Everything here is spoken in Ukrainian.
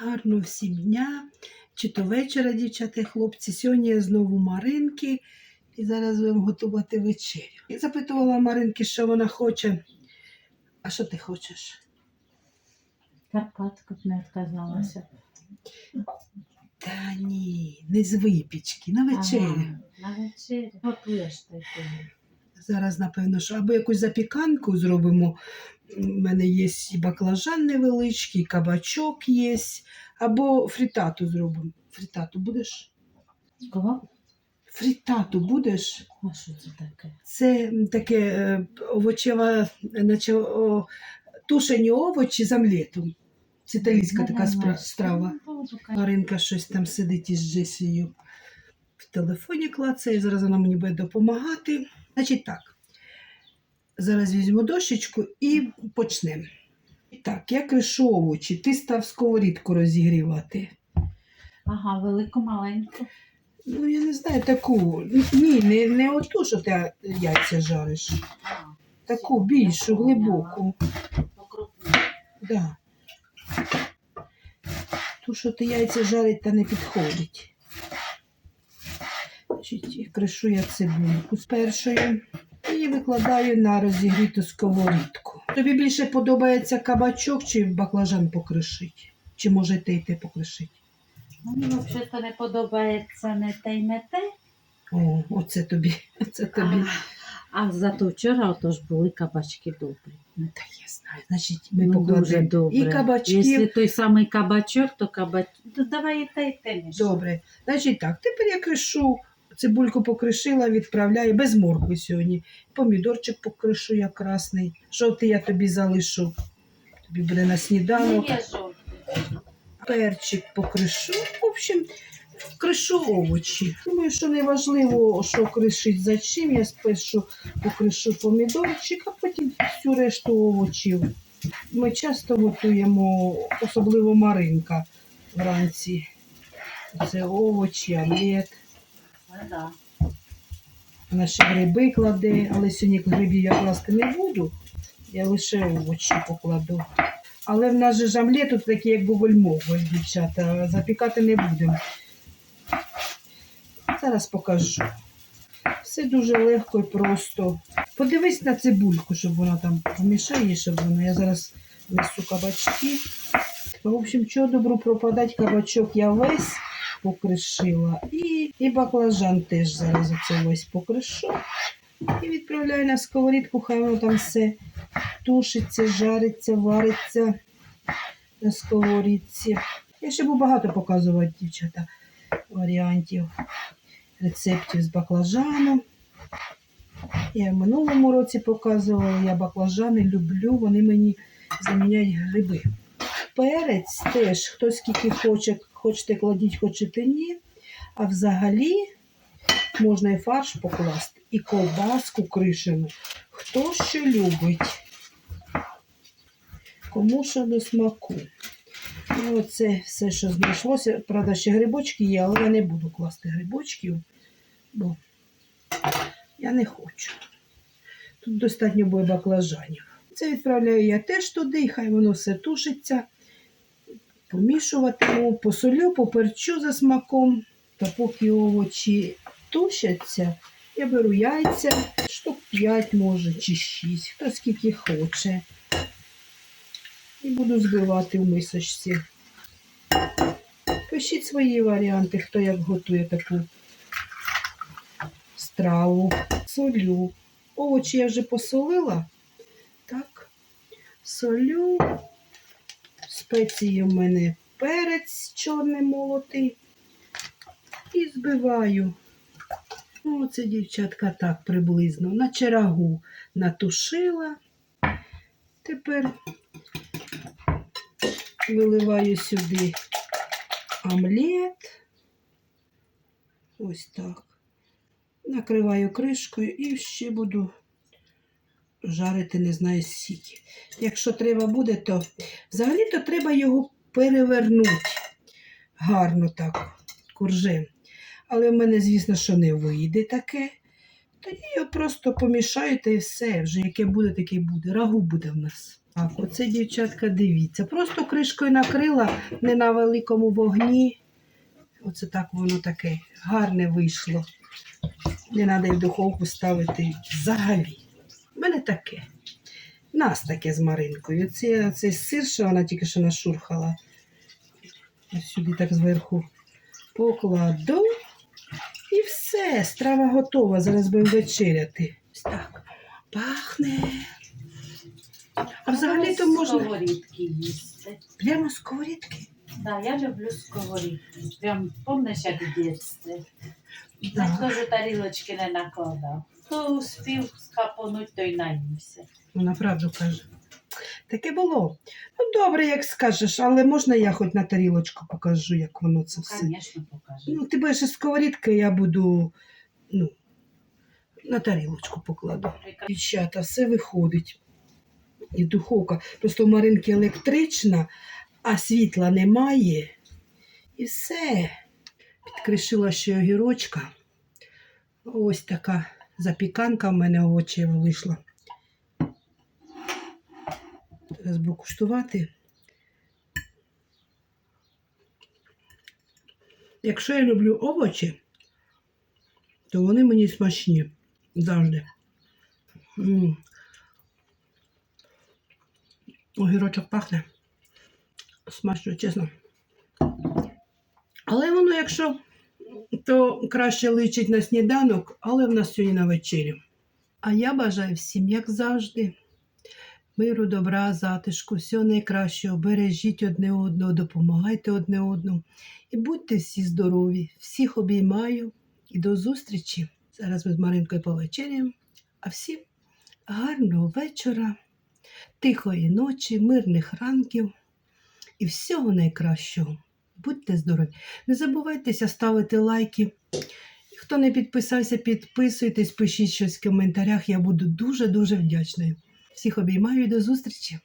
Гарного всім дня, чи то вечора, дівчата і хлопці. Сьогодні я знову Маринки і зараз будемо готувати вечерю. І запитувала Маринки, що вона хоче. А що ти хочеш? Карпатка б не відказалася. Та ні, не з випічки, на вечерю. Ага, на вечерю. Готуєш ти. Зараз, напевно, що або якусь запіканку зробимо. У мене є і баклажан невеличкий, і кабачок є, або фрітату зробимо. Фрітату будеш? Кого? Фрітату будеш? А що це таке? Це таке е, овочева, наче о, тушені овочі з омлетом. Це італійська така спра- страва. Маринка щось там сидить із Джесією в телефоні клацає. Зараз вона мені буде допомагати. Значить так. Зараз візьму дощечку і почнемо. Так, я кришу овочі. Ти став сковорідку розігрівати. Ага, велику, маленьку. Ну, я не знаю, таку. Ні, не, не оту, що ти яйця жариш. Таку більшу, глибоку. Да. Ту, що ти яйця жарить, та не підходить. Значить, кришу я цибульку з першою і викладаю на розігріту сковорідку. Тобі більше подобається кабачок чи баклажан покришить? Чи може те й те покришить? Мені взагалі не подобається не те й не те. О, оце тобі. Оце тобі. А, а зато вчора отож були кабачки добрі. Ну, та я знаю. Значить, ми Ну, покладемо добре. і кабачків. Якщо той самий кабачок, то кабач... То давай і те, і те між. Добре. Значить так, тепер я кришу, цибульку покришила, відправляю без моркви сьогодні. Помідорчик покришу я красний. Жовтий я тобі залишу. Тобі буде на сніданок. Перчик покришу. В общем, кришу овочі. Думаю, що не важливо, що кришить за чим. Я спершу покришу помідорчик, а потім всю решту овочів. Ми часто готуємо, особливо маринка вранці. Це овочі, омлет. Да. Вона ще гриби кладе, але сьогодні грибів я класти не буду. Я лише овочі покладу. Але в нас же ж омлет тут такий, як бугольмовий, дівчата. Запікати не будемо. Зараз покажу. Все дуже легко і просто. Подивись на цибульку, щоб вона там помішає, щоб вона. Я зараз несу кабачки. В общем, чого добру пропадать, кабачок я весь покришила. І, і баклажан теж зараз оце весь покришу. І відправляю на сковорідку, хай воно там все тушиться, жариться, вариться на сковорідці. Я ще буду багато показувати, дівчата, варіантів, рецептів з баклажаном. Я в минулому році показувала, я баклажани люблю, вони мені заміняють гриби. Перець теж, хто скільки хоче, хочете кладіть, хочете ні. А взагалі можна і фарш покласти, і ковбаску кришену. Хто що любить, кому що до смаку. І оце все, що знайшлося. Правда, ще грибочки є, але я не буду класти грибочків, бо я не хочу. Тут достатньо буде баклажанів. Це відправляю я теж туди, і хай воно все тушиться. Помішуватиму, посолю, поперчу за смаком. Та поки овочі тушаться, я беру яйця, штук 5 може чи 6, хто скільки хоче. І буду збивати в мисочці. Пишіть свої варіанти, хто як готує таку страву. Солю. Овочі я вже посолила. Так, солю. Спеції в мене перець чорний молотий. І збиваю. Ну, Оце, дівчатка, так приблизно. На чарагу натушила. Тепер виливаю сюди омлет. Ось так. Накриваю кришкою і ще буду жарити, не знаю, скільки. Якщо треба буде, то взагалі-то треба його перевернути гарно так, куржем. Але в мене, звісно, що не вийде таке. Тоді його просто помішаю та і все. Вже яке буде, таке буде. Рагу буде в нас. Так, оце, дівчатка, дивіться. Просто кришкою накрила не на великому вогні. Оце так воно таке гарне вийшло. Не треба в духовку ставити взагалі. У мене таке. Нас таке з Маринкою. Це, цей сир, що вона тільки що нашурхала. Ось сюди так зверху покладу. І все, страва готова. Зараз будемо вечеряти. Ось так. Пахне. А взагалі то можна Сковорідки їсти. прямо сковорідки. Да, я люблю сковорідки. Прям, помниш, як в дитинстві? Да. Ніхто ж тарілочки не накладав. Хто успів скапонуть, той наївся. Вона правду каже. Таке було. Ну, добре, як скажеш, але можна я хоч на тарілочку покажу, як воно це все. Звісно, покажи. Ну, ти будеш із сковорідки, я буду ну, на тарілочку покладу. Дівчата, все виходить. І духовка. Просто у Маринки електрична, а світла немає. І все. Підкришила ще огірочка. Ось така запіканка в мене овочі вийшла. Зараз буду куштувати. Якщо я люблю овочі, то вони мені смачні завжди. М. Огірочок пахне. Смачно, чесно. Але воно, якщо то краще личить на сніданок, але в нас сьогодні на вечерю. А я бажаю всім, як завжди, миру, добра, затишку, всього найкращого. Бережіть одне одного, допомагайте одне одному. І будьте всі здорові. Всіх обіймаю і до зустрічі. Зараз ми з Маринкою повечеряємо. А всім гарного вечора, тихої ночі, мирних ранків і всього найкращого. Будьте здорові. Не забувайтеся ставити лайки. Хто не підписався, підписуйтесь, пишіть щось в коментарях. Я буду дуже-дуже вдячною. Всіх обіймаю і до зустрічі!